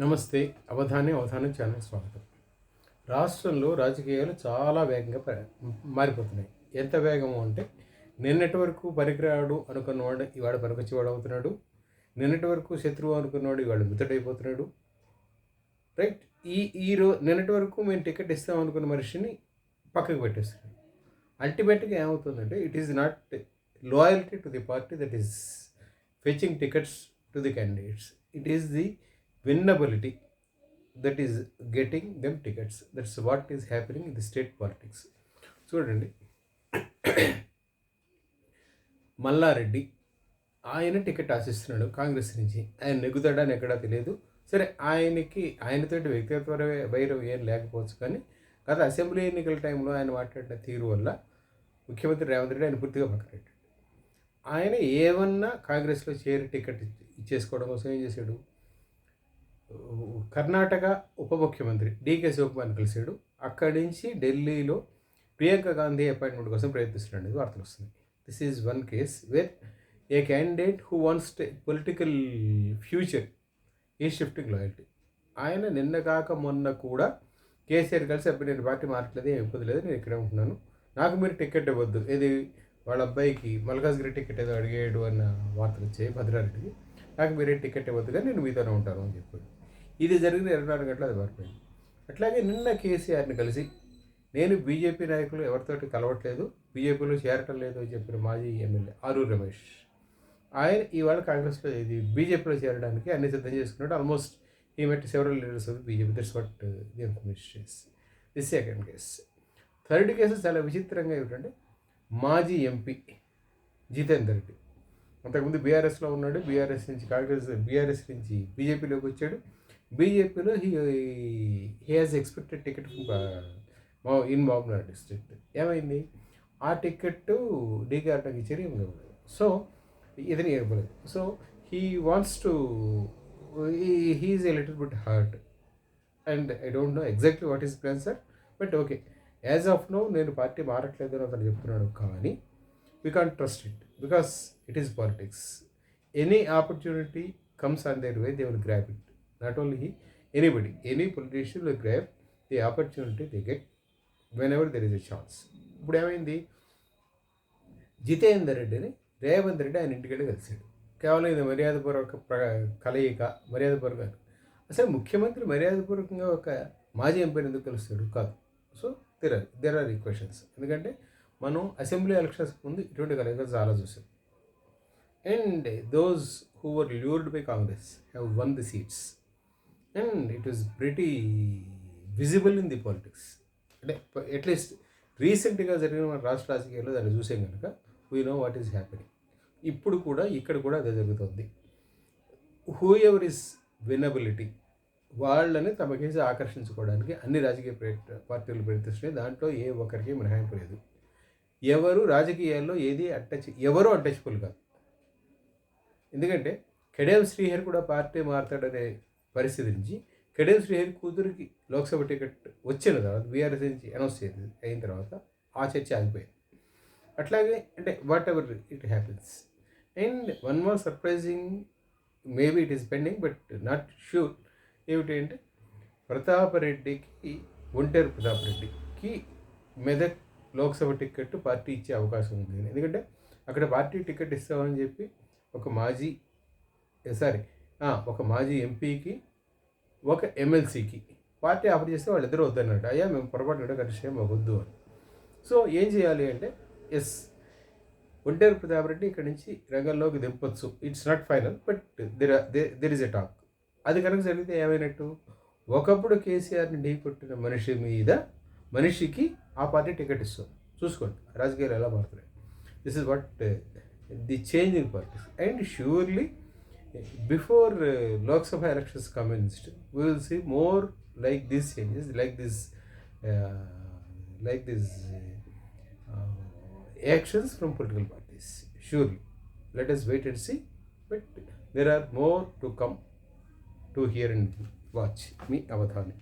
నమస్తే అవధాని అవధానం ఛానల్ స్వాగతం. రాష్ట్రంలో రాజకీయాలు చాలా వేగంగా మారిపోతున్నాయి. ఎంత వేగము అంటే నిన్నటి వరకు పనికిరాడు అనుకున్నవాడు ఇవాడు పనికొచ్చేవాడు అవుతున్నాడు. నిన్నటి వరకు శత్రువు అనుకున్నవాడు ఇవాడు మిత్రుడైపోతున్నాడు రైట్? ఈ ఈ నిన్నటి వరకు మేము టికెట్ ఇస్తాం అనుకున్న మనిషిని పక్కకు పెట్టేస్తున్నాడు అల్టిమేట్గా ఏమవుతుందంటే it is not loyalty to the party that is fetching tickets to the candidates. It is the winnability that is getting them tickets that's what is happening in the state politics చూడండి. మల్లారెడ్డి ఆయన ticket ఆశిస్తున్నాడు Congress నుంచి. ఆయన నెగ్గుతాడని ఎక్కడా తెలియదు. సరే ఆయనకి ఆయనతోటి వ్యక్తిగత వైరం ఏం లేకపోవచ్చు కానీ గత అసెంబ్లీ ఎన్నికల టైంలో ఆయన మాట్లాడిన తీరు వల్ల ముఖ్యమంత్రి రేవంత్ రెడ్డి ఆయన పూర్తిగా పక్కనట్టాడు ఆయన ఏమన్నా కాంగ్రెస్లో చేరి టికెట్ ఇచ్చేసుకోవడం కోసం ఏం చేశాడు? కర్ణాటక ఉప ముఖ్యమంత్రి డీకే శివకుమార్ని కలిశాడు. అక్కడి నుంచి ఢిల్లీలో ప్రియాంక గాంధీ అపాయింట్మెంట్ కోసం ప్రయత్నిస్తున్నాడు అనేది వార్తలు వస్తున్నాయి. This is one case where a candidate who wants political future ఈ షిఫ్టింగ్ లాయల్టీ ఆయన నిన్న కాక మొన్న కూడా కేసీఆర్ కలిసి అప్పుడు నేను పార్టీ మారట్లేదు ఏమి ఇబ్బంది లేదు నేను ఇక్కడే ఉంటున్నాను. నాకు మీరు టికెట్ ఇవ్వద్దు. ఇది వాళ్ళ అబ్బాయికి మల్కాజ్గిరి టికెట్ ఏదో అడిగాడు అన్న వార్తలు వచ్చాయి భద్రారెడ్డికి. నాకు మీరే టికెట్ ఇవ్వద్దు కానీ నేను మీతోనే ఉంటాను అని చెప్పాడు. ఇది జరిగిన ఇరవై నాలుగు గంటలు అది మారిపోయింది. అట్లాగే నిన్న కేసీఆర్ని కలిసి నేను బీజేపీ నాయకులు ఎవరితోటి కలవట్లేదు బీజేపీలో చేరటం లేదు అని చెప్పిన మాజీ ఎమ్మెల్యే ఆరు రమేష్. ఆయన ఇవాళ కాంగ్రెస్లో ఇది బీజేపీలో చేరడానికి అన్ని సిద్ధం చేసుకున్నాడు. Almost he met several leaders of BJP that's what the information the second case third case చాలా విచిత్రంగా ఏమిటంటే మాజీ ఎంపీ జితేందర్ రెడ్డి. అంతకుముందు బీఆర్ఎస్లో ఉన్నాడు. బీఆర్ఎస్ నుంచి కాంగ్రెస్ బీఆర్ఎస్ నుంచి బీజేపీలోకి వచ్చాడు. బీజేపీలో he he has expected ticket మా ఇన్ బాబునగర్ డిస్ట్రిక్ట్ ఏమైంది? ఆ టికెట్ డీకే ఆర్టకి ఇచ్చారు ఇవ్వలేదు సో ఇతని ఇవ్వలేదు so he wants to he is a little bit hurt and I don't know exactly what is plan sir but okay as of now నేను party మారట్లేదు అని అతను చెప్తున్నాడు. కానీ we can trust it because it is politics any opportunity comes on their way they will grab it not only anybody any politician will grab the opportunity they get whenever there is a chance ఇప్పుడు ఏమైంది? జితేందర్ రెడ్డిని రేవంత్ రెడ్డి ఆయన ఇంటికెళ్ళి కలిశాడు. కేవలం ఇది మర్యాదపూర్వక ప్ర కలయిక మర్యాదపూర్వక అసలు ముఖ్యమంత్రి మర్యాదపూర్వకంగా ఒక మాజీ ఎంపీని ఎందుకు కలుస్తాడు? కాదు. So there are there are equations ఎందుకంటే మనం అసెంబ్లీ ఎలక్షన్స్ ముందు ఇటువంటి కలయిక చాలా చూసాం. And those who were lured by Congress have won the seats and it is pretty visible in the politics అంటే అట్లీస్ట్ రీసెంట్గా జరిగిన మన రాష్ట్ర రాజకీయాల్లో దాన్ని చూసాం కనుక we know what is happening ఇప్పుడు కూడా ఇక్కడ కూడా అదే జరుగుతుంది. హూ ఎవర్ ఇస్ వినబిలిటీ వాళ్ళని తమకేసి ఆకర్షించుకోవడానికి అన్ని రాజకీయ పార్టీలు ప్రయత్నిస్తున్నాయి. దాంట్లో ఏ ఒక్కరికి మినహాయింపు లేదు. ఎవరు రాజకీయాల్లో ఏది అట్టచ్ ఎవరు అట్టచ్చుకోలు కాదు. ఎందుకంటే కెడేం శ్రీహరి కూడా పార్టీ మారుతాడనే పరిస్థితి నుంచి కెడేం శ్రీహరి కూతురికి లోక్సభ టికెట్ వచ్చిన తర్వాత బీఆర్ఎస్ నుంచి అనౌన్స్ చేసింది అయిన తర్వాత ఆ చర్చ ఆగిపోయింది. అట్లాగే అంటే whatever it happens and one more surprising maybe it is pending but not sure ఏమిటి అంటే ప్రతాపరెడ్డికి ఒంటేరు ప్రతాపరెడ్డికి మెదక్ లోక్సభ టికెట్ పార్టీ ఇచ్చే అవకాశం ఉంది. ఎందుకంటే అక్కడ పార్టీ టికెట్ ఇస్తామని చెప్పి ఒక మాజీ సారీ ఒక మాజీ ఎంపీకి ఒక ఎమ్మెల్సీకి పార్టీ ఆఫర్ చేస్తే వాళ్ళిద్దరూ వద్దన్నట్టు అయ్యా మేము పొరపాటు కూడా కనిష్ట వద్దు అని. సో ఏం చేయాలి అంటే ఎస్ ఒంటేరు ప్రతాప్ రెడ్డి ఇక్కడ నుంచి రంగంలోకి దింపొచ్చు. It's not final but there there is a talk అది కనుక జరిగితే ఏమైనట్టు? ఒకప్పుడు కేసీఆర్ని ఢీ కొట్టిన మనిషి మీద మనిషికి ఆ పార్టీ టికెట్ ఇస్తుంది. చూసుకోండి రాజకీయాలు ఎలా మారుతున్నాయి. This is what the changing parties and surely before uh, Lok Sabha elections commenced, we will see more like these changes, like this, uh, like this uh, uh, actions from political parties. Surely, let us wait and see. But there are more to come to hear and watch. Me, Avadhani.